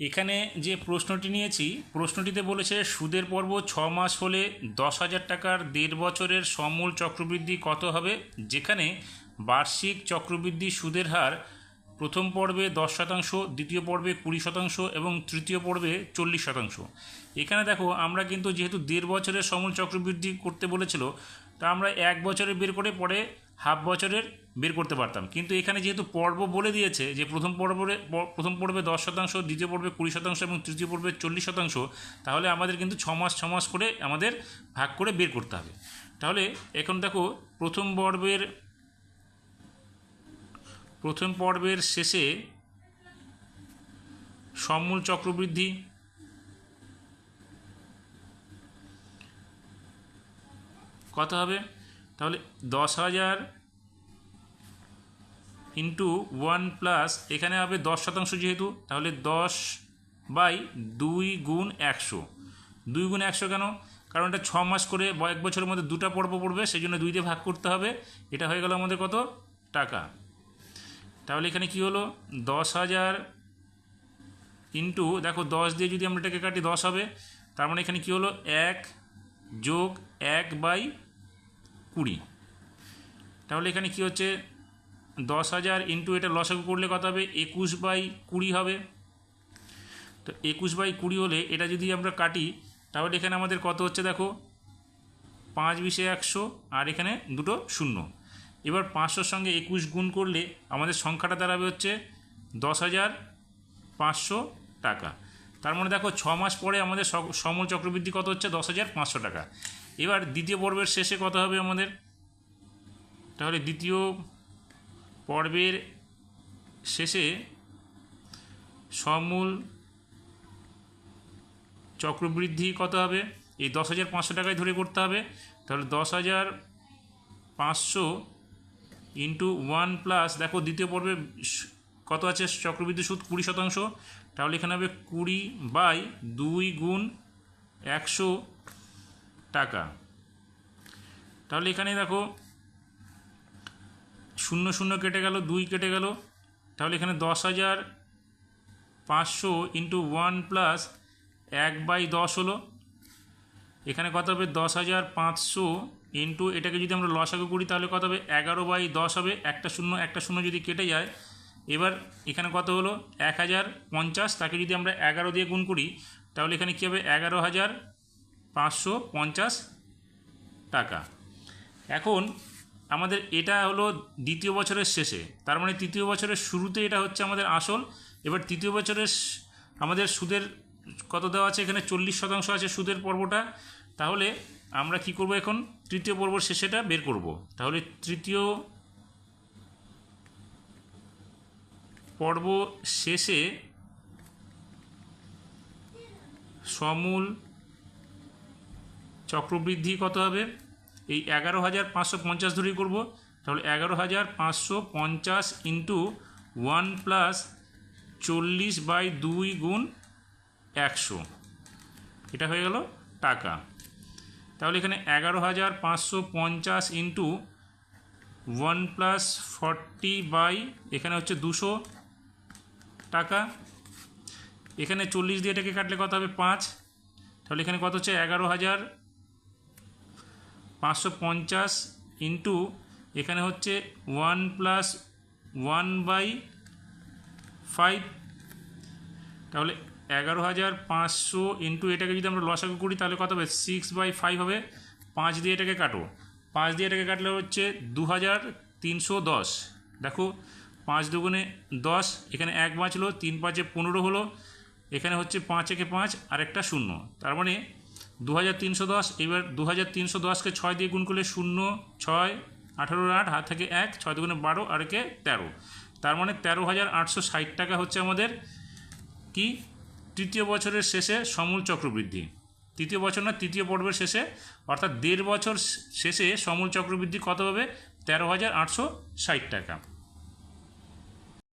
এখানে যে প্রশ্নটি নিয়েছি, প্রশ্নটিতে বলেছে সুদের পর্ব ছ মাস হলে দশ হাজার টাকার দেড় বছরের সমূল চক্রবৃদ্ধি কত হবে? যেখানে বার্ষিক চক্রবৃদ্ধি সুদের হার প্রথম পর্বে দশ শতাংশ, দ্বিতীয় পর্বে কুড়ি শতাংশ এবং তৃতীয় পর্বে চল্লিশ শতাংশ। এখানে দেখো, আমরা কিন্তু যেহেতু দেড় বছরের সমূল চক্রবৃদ্ধি করতে বলেছিল, তা আমরা এক বছরে বের করে পরে হাফ বছরের বের করতে পারতাম। কিন্তু এখানে যেহেতু পর্ব বলে দিয়েছে যে প্রথম পর্বে প্রথম পর্বে দশ শতাংশ, দ্বিতীয় পর্বে কুড়ি শতাংশ এবং তৃতীয় পর্বে চল্লিশ শতাংশ, তাহলে আমাদের কিন্তু ছ মাস ছ মাস করে আমাদের ভাগ করে বের করতে হবে। তাহলে এখন দেখো, প্রথম পর্বের প্রথম পর্বের শেষে সমূল চক্রবৃদ্ধি, কত হবে? তাহলে দশ হাজার ইন্টু ওয়ান প্লাস এখানে হবে দশ শতাংশ যেহেতু, তাহলে দশ বাই দুই গুণ একশো। দুই গুণ একশো কেন? কারণ এটা ছ মাস করে বা এক বছরের মধ্যে দুটা পর্ব পড়বে সেই জন্য দুই দিয়ে ভাগ করতে হবে। এটা হয়ে গেল আমাদের কত? টাকা। তাহলে এখানে কি হলো? দশ হাজার ইন্টু দেখো দশ দিয়ে যদি আমরা এটাকে কাটি, দশ হবে। তার মানে এখানে কি হলো? এক যোগ এক বাই কুড়ি। তাহলে এখানে কি হচ্ছে? দশ হাজার ইন্টু এটা লসাগু করলে কত হবে? একুশ বাই কুড়ি হবে। তো একুশ বাই কুড়ি হলে এটা যদি আমরা কাটি, তাহলে এখানে আমাদের কত হচ্ছে দেখো? পাঁচ বিশে একশো, আর এখানে দুটো শূন্য। এবার পাঁচশোর সঙ্গে একুশ গুণ করলে আমাদের সংখ্যাটা দাঁড়াবে হচ্ছে দশ হাজার পাঁচশো টাকা। তার মানে দেখো, ছ মাস পরে আমাদের সমূল চক্রবৃদ্ধি কত হচ্ছে? দশ হাজার পাঁচশো টাকা। এবার দ্বিতীয় পর্বের শেষে কত হবে আমাদের? তাহলে দ্বিতীয় পর্বের শেষে সমূল চক্রবৃদ্ধি কত হবে? এই দশ হাজার পাঁচশো টাকায় ধরে করতে হবে। তাহলে দশ হাজার পাঁচশো ইন্টু ওয়ান প্লাস দেখো দ্বিতীয় পর্বে কত আছে? চক্রবৃদ্ধি সুদ কুড়ি শতাংশ। তাহলে এখানে হবে কুড়ি বাই দুই গুণ একশো টাকা। তাহলে এখানে দেখো শূন্য শূন্য কেটে গেল, দুই কেটে গেল, তাহলে এখানে দশ হাজার পাঁচশো ইন্টু ওয়ান প্লাস এক বাই দশ হলো। এখানে কত হবে? দশ হাজার পাঁচশো ইন্টু এটাকে যদি আমরা লসাগু করি, তাহলে কত হবে? এগারো বাই দশ হবে, একটা শূন্য একটা শূন্য যদি কেটে যায়, এবার এখানে কত হলো? এক হাজার পঞ্চাশ, তাকে যদি আমরা এগারো দিয়ে গুণ করি, তাহলে এখানে কী হবে? এগারো হাজার পাঁচশো পঞ্চাশ টাকা। এখন আমাদের এটা হলো দ্বিতীয় বছরের শেষে। তার মানে তৃতীয় বছরের শুরুতে এটা হচ্ছে আমাদের আসল। এবার তৃতীয় বছরের আমাদের সুদের কত দেওয়া আছে? এখানে চল্লিশ শতাংশ আছে সুদের পর্বটা। তাহলে আমরা কি করব এখন? তৃতীয় পর্বর শেষেটা বের করব। তাহলে তৃতীয় পর্ব শেষে সমূল চক্রবৃদ্ধি কত হবে? এই এগারো হাজার পাঁচশো পঞ্চাশ ধরেই করব। তাহলে এগারো হাজার পাঁচশো পঞ্চাশ ইন্টু ওয়ান প্লাস চল্লিশ বাই দুই গুণ একশো। এটা হয়ে গেল টাকা। তাহলে এখানে এগারো হাজার পাঁচশো পঞ্চাশ into one plus forty by এখানে হচ্ছে দুশো টাকা। এখানে চল্লিশ দিয়ে এটাকে কাটলে কত হবে? পাঁচ। তাহলে এখানে কত হচ্ছে? এগারো হাজার পাঁচশো পঞ্চাশ ইন্টু এখানে হচ্ছে one plus one by five তাহলে এগারো হাজার পাঁচশো ইন্টু এটাকে যদি আমরা লসাগু করি, তাহলে কত হবে? সিক্স বাই ফাইভ হবে। পাঁচ দিয়ে এটাকে কাটো। পাঁচ দিয়ে এটাকে কাটলে হচ্ছে দু হাজার তিনশো দশ। দেখো, পাঁচ দুগুণে দশ, এখানে এক বাঁচলো, তিন পাঁচে পনেরো হলো, এখানে হচ্ছে পাঁচ একে পাঁচ আর একটা শূন্য। তার মানে দু হাজার তিনশো দশ, এবার দু হাজার তিনশো দশকে ছয় দিয়ে গুণ করলে শূন্য, ছয়, আঠারোর আট, হাত থেকে এক, ছয় দুগুণে বারো, আর একে তেরো। তার মানে তেরো হাজার আটশো ষাট টাকা হচ্ছে আমাদের কি? তৃতীয় বছরের শেষে সমূল চক্রবৃদ্ধি। তৃতীয় বছর না, তৃতীয় পর্বের শেষে, অর্থাৎ দেড় বছর শেষে সমূল চক্রবৃদ্ধি কত হবে? তেরো হাজার আটশো ষাট টাকা।